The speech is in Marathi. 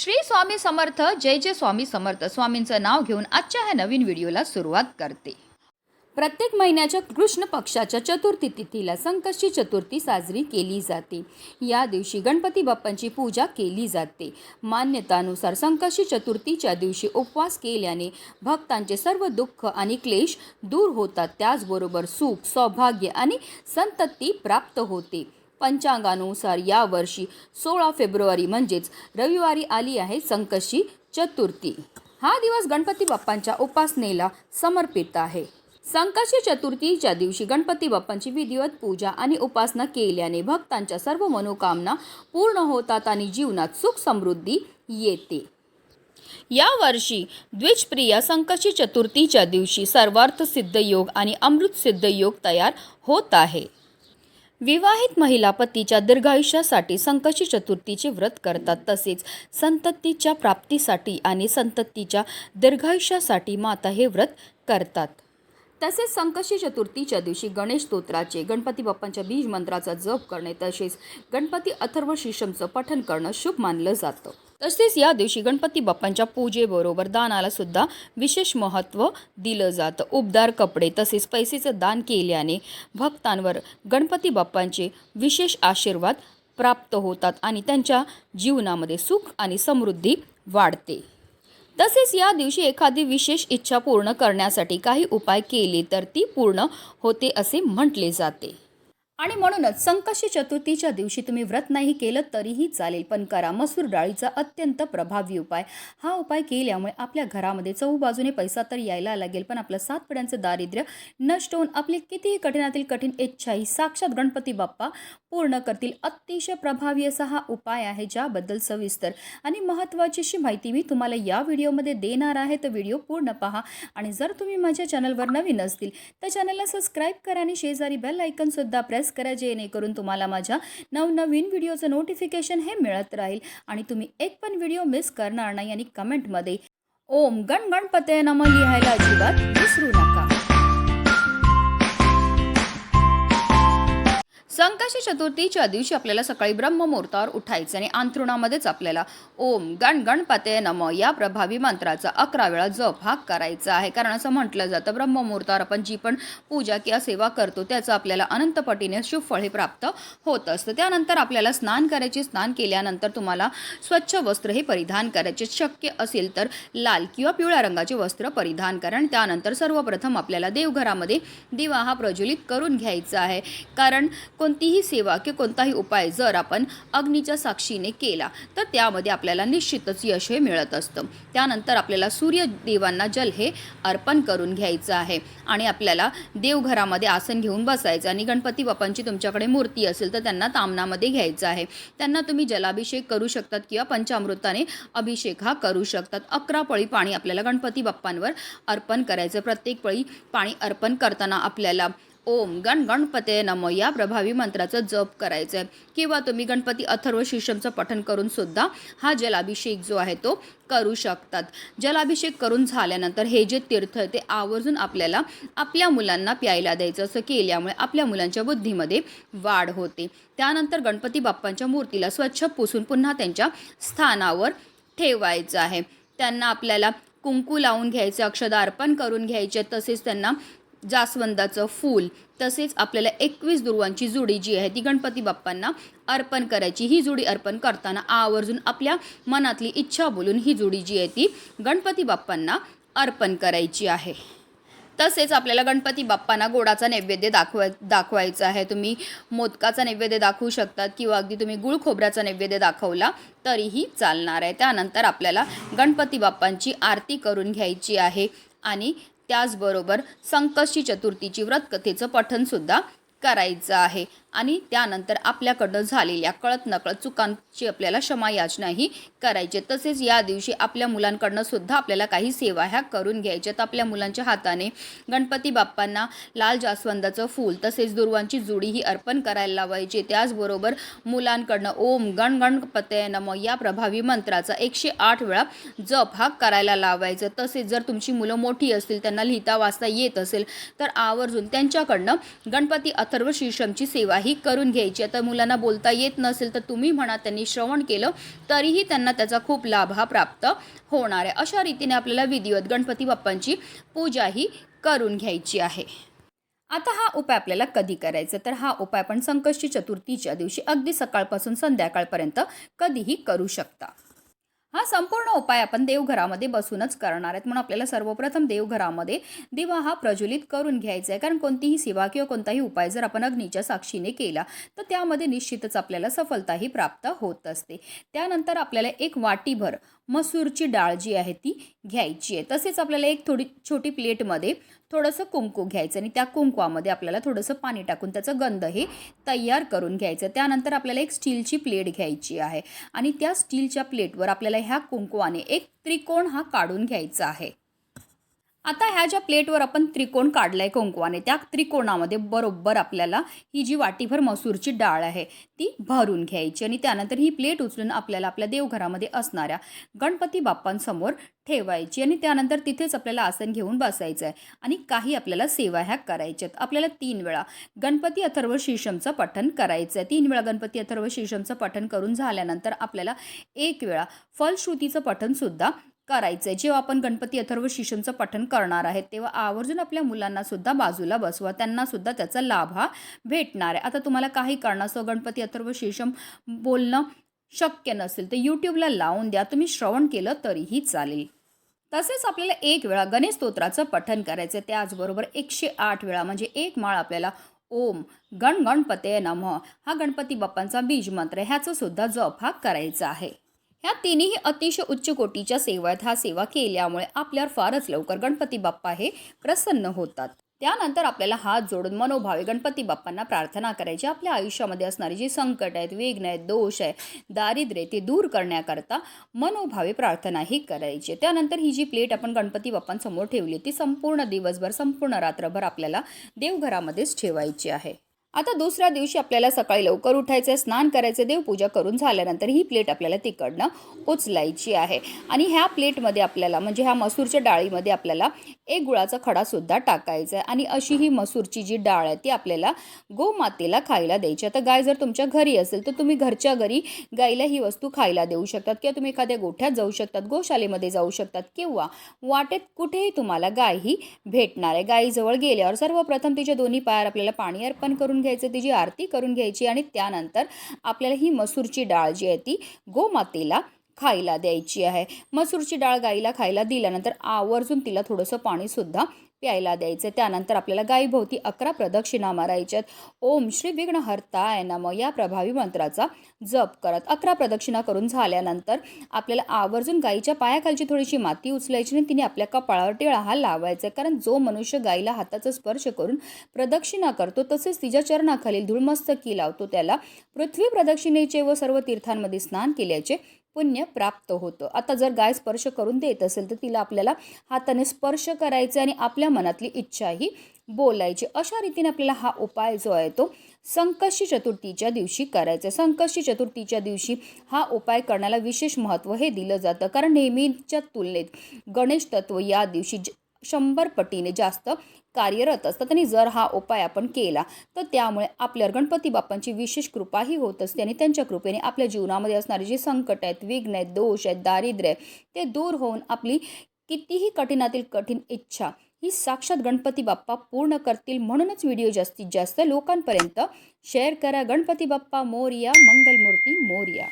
श्री स्वामी समर्थ जय जय स्वामी समर्थ. स्वामींचं नाव घेऊन आजच्या ह्या नवीन व्हिडिओला सुरुवात करते. प्रत्येक महिन्याच्या कृष्ण पक्षाच्या चतुर्थी तिथीला संकष्टी चतुर्थी साजरी केली जाते. या दिवशी गणपती बाप्पांची पूजा केली जाते. मान्यतानुसार संकष्टी चतुर्थीच्या दिवशी उपवास केल्याने भक्तांचे सर्व दुःख आणि क्लेश दूर होतात. त्याचबरोबर सुख सौभाग्य आणि संतती प्राप्त होते. पंचांगानुसार यावर्षी सोळा फेब्रुवारी म्हणजेच रविवारी आली आहे संकशी चतुर्थी. हा दिवस गणपती बाप्पांच्या उपासनेला समर्पित आहे. संकष्टी चतुर्थीच्या दिवशी गणपती बाप्पांची विधिवत पूजा आणि उपासना केल्याने भक्तांच्या सर्व मनोकामना पूर्ण होतात आणि जीवनात सुख समृद्धी येते. यावर्षी द्विजप्रिया संकष्टी चतुर्थीच्या दिवशी सर्वार्थ सिद्ध योग आणि अमृत सिद्ध योग तयार होत आहे. विवाहित महिला पतीच्या दीर्घायुष्यासाठी संकशी चतुर्थीचे व्रत करतात. तसेच संततीच्या प्राप्तीसाठी आणि संततीच्या दीर्घायुष्यासाठी माता हे व्रत करतात. तसेच संकशी चतुर्थीच्या दिवशी गणेश स्तोत्राचे गणपती बाप्पांच्या बीज मंत्राचा जप करणे तसेच गणपती अथर्व शिशमचं पठण करणं शुभ मानलं जातं. तसेच या दिवशी गणपती बाप्पांच्या पूजेबरोबर दानाला सुद्धा विशेष महत्त्व दिलं जातं. उबदार कपडे तसेच पैसेचं दान केल्याने भक्तांवर गणपती बाप्पांचे विशेष आशीर्वाद प्राप्त होतात आणि त्यांच्या जीवनामध्ये सुख आणि समृद्धी वाढते. तसेच या दिवशी एखादी विशेष इच्छा पूर्ण करण्यासाठी काही उपाय केले तर ती पूर्ण होते असे म्हटले जाते. आणि म्हणूनच संकष्टी चतुर्थीच्या दिवशी तुम्ही व्रत नाही केलं तरीही चालेल. पण करा. मसूर डाळीचा अत्यंत प्रभावी उपाय. हा उपाय केल्यामुळे आपल्या घरामध्ये चौबाजूने पैसा तर यायला लागेल पण आपलं सात पिढ्यांचं दारिद्र्य नष्ट होऊन आपली कितीही कठीणातील कठीण इच्छाही साक्षात गणपती बाप्पा पूर्ण करतील. अतिशय प्रभावी असा हा उपाय आहे ज्याबद्दल सविस्तर आणि महत्त्वाची अशी माहिती मी तुम्हाला या व्हिडिओमध्ये देणार आहे. तर व्हिडिओ पूर्ण पहा आणि जर तुम्ही माझ्या चॅनलवर नवीन असतील तर चॅनलला सबस्क्राईब करा आणि शेजारी बेल आयकनसुद्धा प्रेस करा जेणेकरून तुम्हाला माझ्या नवनवीन व्हिडिओचं नोटिफिकेशन हे मिळत राहील आणि तुम्ही एक पण व्हिडिओ मिस करणार नाही आणि कमेंटमध्ये ओम गण गणपते नम लिहायला अजिबात विसरू नका. संकष्टी चतुर्थीच्या दिवशी आपल्याला सकाळी ब्रह्ममुहूर्तावर उठायचं आणि अंथरुणामध्येच आपल्याला ओम गण गणपते नम या प्रभावी मंत्राचा अकरा वेळा जप हा करायचा आहे. कारण असं म्हटलं जातं ब्रह्ममुहूर्तावर आपण जी पण पूजा किंवा सेवा करतो त्याचं आपल्याला अनंतपटीने पटीने हे प्राप्त होत असतं. त्यानंतर आपल्याला स्नान करायचे स्नान केल्यानंतर तुम्हाला स्वच्छ वस्त्र हे परिधान करायचे. शक्य असेल तर लाल किंवा पिवळ्या रंगाचे वस्त्र परिधान करा आणि त्यानंतर सर्वप्रथम आपल्याला देवघरामध्ये दिवा हा प्रज्वलित करून घ्यायचा आहे. कारण कोण कोणतीही सेवा किंवा कोणताही उपाय जर आपण अग्नीच्या साक्षीने केला तर त्यामध्ये आपल्याला निश्चितच यश हे मिळत असतं. त्यानंतर आपल्याला सूर्यदेवांना जल हे अर्पण करून घ्यायचं आहे आणि आपल्याला देवघरामध्ये आसन घेऊन बसायचं आणि गणपती बाप्पांची तुमच्याकडे मूर्ती असेल तर त्यांना तामनामध्ये घ्यायचं आहे. त्यांना तुम्ही जलाभिषेक करू शकतात किंवा पंचामृताने अभिषेक हा करू शकतात. अकरा पळी पाणी आपल्याला गणपती बाप्पांवर अर्पण करायचं प्रत्येक पळी पाणी अर्पण करताना आपल्याला ओम गण गणपते नम. या प्रभावी मंत्राचं जप करायचं आहे किंवा तुम्ही गणपती अथर्व शीर्षमचं पठण करून सुद्धा हा जलाभिषेक जो आहे तो करू शकतात. जलाभिषेक करून झाल्यानंतर हे जे तीर्थ आहे ते आवर्जून आपल्याला आपल्या मुलांना प्यायला द्यायचं. असं केल्यामुळे आपल्या मुलांच्या बुद्धीमध्ये वाढ होते. त्यानंतर गणपती बाप्पांच्या मूर्तीला स्वच्छ पुसून पुन्हा त्यांच्या स्थानावर ठेवायचं आहे. त्यांना आपल्याला कुंकू लावून घ्यायचं अक्षदा अर्पण करून घ्यायचे. तसेच त्यांना जास्वंदाचं फूल तसेच आपल्याला एकवीस दुर्वांची जुडी जी आहे ती गणपती बाप्पांना अर्पण करायची. ही जुडी अर्पण करताना आवर्जून आपल्या मनातली इच्छा बोलून ही जुडी जी आहे ती गणपती बाप्पांना अर्पण करायची आहे. तसेच आपल्याला गणपती बाप्पांना गोडाचा नैवेद्य दाखवाय दाखवायचा आहे. तुम्ही मोदकाचा नैवेद्य दाखवू शकतात किंवा अगदी तुम्ही गुळ खोबऱ्याचा नैवेद्य दाखवला तरीही चालणार आहे. त्यानंतर आपल्याला गणपती बाप्पांची आरती करून घ्यायची आहे आणि त्याचबरोबर संकष्टी चतुर्थीची व्रतकथेचं पठणसुद्धा करायचं आहे. आणि त्यानंतर आपल्याकडनं झालेल्या कळत नकळत चुकांची आपल्याला क्षमा याचनाही करायची. तसेच या दिवशी आपल्या मुलांकडनं सुद्धा आपल्याला काही सेवा ह्या करून घ्यायच्यात आपल्या मुलांच्या हाताने गणपती बाप्पांना लाल जास्वंदाचं फूल तसेच दुर्वांची जुडी ही अर्पण करायला लावायची. त्याचबरोबर मुलांकडनं ओम गण गणपते नम या प्रभावी मंत्राचा एकशे आठ वेळा जप हा करायला लावायचं. तसेच जर तुमची मुलं मोठी असतील त्यांना लिहिता वाचता येत असेल तर आवर्जून त्यांच्याकडनं गणपती अथर्व शीर्षमची सेवाही करून घ्यायची. आता मुलांना बोलता येत नसेल तर तुम्ही म्हणा त्यांनी श्रवण केलं तरीही त्यांना त्याचा खूप लाभ हा प्राप्त होणार आहे. अशा रीतीने आपल्याला विधिवत गणपती बाप्पांची पूजाही करून घ्यायची आहे. आता हा उपाय आपल्याला कधी करायचा? तर हा उपाय आपण संकष्टी चतुर्थीच्या दिवशी अगदी सकाळपासून संध्याकाळपर्यंत कधीही करू शकता. हा संपूर्ण उपाय आपण देवघरामध्ये बसूनच करणार आहेत. म्हणून आपल्याला सर्वप्रथम देवघरामध्ये दिवा हा प्रज्वलित करून घ्यायचा आहे. कारण कोणतीही सेवा किंवा कोणताही उपाय जर आपण अग्नीच्या साक्षीने केला तर त्यामध्ये निश्चितच आपल्याला सफलताही प्राप्त होत असते. त्यानंतर आपल्याला एक वाटीभर मसूरची डाळ जी आहे ती घ्यायची आहे. तसेच आपल्याला एक थोडी छोटी प्लेटमध्ये थोडंसं कुंकू घ्यायचं आणि त्या कुंकवामध्ये आपल्याला थोडंसं पाणी टाकून त्याचं गंध हे तयार करून घ्यायचं. त्यानंतर आपल्याला एक स्टीलची प्लेट घ्यायची आहे आणि त्या स्टीलच्या प्लेटवर आपल्याला ह्या कुंकवाने एक त्रिकोण हा काढून घ्यायचा आहे. आता ह्या ज्या प्लेटवर आपण त्रिकोण काढलाय कुंकवाने त्या त्रिकोणामध्ये बरोबर आपल्याला ही जी वाटीभर मसूरची डाळ आहे ती भरून घ्यायची आणि त्यानंतर ही प्लेट उचलून आपल्याला आपल्या देवघरामध्ये असणाऱ्या गणपती बाप्पांसमोर ठेवायची आणि त्यानंतर तिथेच आपल्याला आसन घेऊन बसायचं आहे आणि काही आपल्याला सेवा ह्या करायच्या आहेत आपल्याला तीन वेळा गणपती अथर्व शीशमचं पठण करायचं आहे तीन वेळा गणपती अथर्व शीशमचं पठण करून झाल्यानंतर आपल्याला एक वेळा फलश्रुतीचं पठणसुद्धा करायचं आहे जेव्हा आपण गणपती अथर्व शिशमचं पठण करणार आहे तेव्हा आवर्जून आपल्या मुलांना सुद्धा बाजूला बसवा. त्यांना सुद्धा त्याचा लाभ हा भेटणार आहे. आता तुम्हाला काही कारणास्तव गणपती अथर्व शिशम बोलणं शक्य नसेल तर यूट्यूबला लावून द्या. तुम्ही श्रवण केलं तरीही चालेल. तसेच आपल्याला एक वेळा गणेश स्तोत्राचं पठण करायचं आहे त्याचबरोबर एकशे आठ वेळा म्हणजे एक माळ आपल्याला ओम गण गणपते नम हा गणपती बाप्पांचा बीज मंत्र सुद्धा जप हा करायचा आहे. ह्या तिन्ही अतिशय उच्च कोटीच्या सेवा आहेत ह्या सेवा केल्यामुळे आपल्यावर फारच लवकर गणपती बाप्पा हे प्रसन्न होतात. त्यानंतर आपल्याला हात जोडून मनोभावे गणपती बाप्पांना प्रार्थना करायची. आपल्या आयुष्यामध्ये असणारी जी संकट आहेत विघ्न आहेत दोष आहे दारिद्र्य ते दूर करण्याकरता मनोभावे प्रार्थनाही करायची. त्यानंतर ही जी प्लेट आपण गणपती बाप्पांसमोर ठेवली ती संपूर्ण दिवसभर संपूर्ण रात्रभर आपल्याला देवघरामध्येच ठेवायची आहे. आता दुसऱ्या दिवशी आपल्याला सकाळी लवकर उठायचं आहे स्नान करायचं देवपूजा करून झाल्यानंतर ही प्लेट आपल्याला तिकडनं उचलायची आहे. आणि ह्या प्लेटमध्ये आपल्याला म्हणजे ह्या मसूरच्या डाळीमध्ये आपल्याला एक गुळाचा खडासुद्धा टाकायचा आहे आणि अशी ही मसूरची जी डाळ आहे ती आपल्याला गोमातेला खायला द्यायची. आता गाय जर तुमच्या घरी असेल तर तुम्ही घरच्या घरी गाईला ही वस्तू खायला देऊ शकतात. किंवा तुम्ही एखाद्या गोठ्यात जाऊ शकतात गोशालेमध्ये जाऊ शकतात किंवा वाटेत कुठेही तुम्हाला गाय ही भेटणार आहे. गायीजवळ गेल्यावर सर्वप्रथम तिच्या दोन्ही पायावर आपल्याला पाणी अर्पण करून घ्यायचं तिची आरती करून घ्यायची आणि त्यानंतर आपल्याला ही मसूरची डाळ जी आहे ती गोमातेला खायला द्यायची आहे. मसूरची डाळ गाईला खायला दिल्यानंतर आवर्जून तिला थोडंसं पाणीसुद्धा प्यायला द्यायचे. त्यानंतर आपल्याला गायीभोवती अकरा प्रदक्षिणा मारायच्यात. ओम श्री विघ्नहर्ताय नम या प्रभावी मंत्राचा जप करत अकरा प्रदक्षिणा करून झाल्यानंतर आपल्याला आवर्जून गाईच्या पायाखालची थोडीशी माती उचलायची आणि तिने आपल्या कपाळावर टिळा हा लावायचा. कारण जो मनुष्य गाईला हाताचा स्पर्श करून प्रदक्षिणा करतो तसेच तिच्या चरणाखालील धूळमस्तकी लावतो. त्याला पृथ्वी प्रदक्षिणेचे व सर्व तीर्थांमध्ये स्नान केल्याचे पुण्य प्राप्त होतं. आता जर गाय स्पर्श करून देत असेल तर तिला आपल्याला हाताने स्पर्श करायचे आणि आपल्या मनातली इच्छाही बोलायची. अशा रीतीने आपल्याला हा उपाय जो आहे तो संकष्टी चतुर्थीच्या दिवशी करायचा संकष्टी चतुर्थीच्या दिवशी हा उपाय करण्याला विशेष महत्त्व हे दिलं जातं. कारण नेहमीच्या तुलनेत गणेश तत्व या दिवशी ज- शंभर पटीने जास्त कार्यरत असतात आणि जर हा उपाय आपण केला तर त्यामुळे आपल्यावर गणपती बाप्पांची विशेष कृपाही होत असते आणि त्यांच्या कृपेने आपल्या जीवनामध्ये असणारे जे संकट आहेत विघ्न आहेत दोष आहेत दारिद्र्य आहे ते दूर होऊन आपली कितीही कठीणातील कठीण इच्छा ही साक्षात गणपती बाप्पा पूर्ण करतील म्हणूनच व्हिडिओ जास्तीत जास्त लोकांपर्यंत शेअर करा. गणपती बाप्पा मोर्या मंगलमूर्ती मोर्या.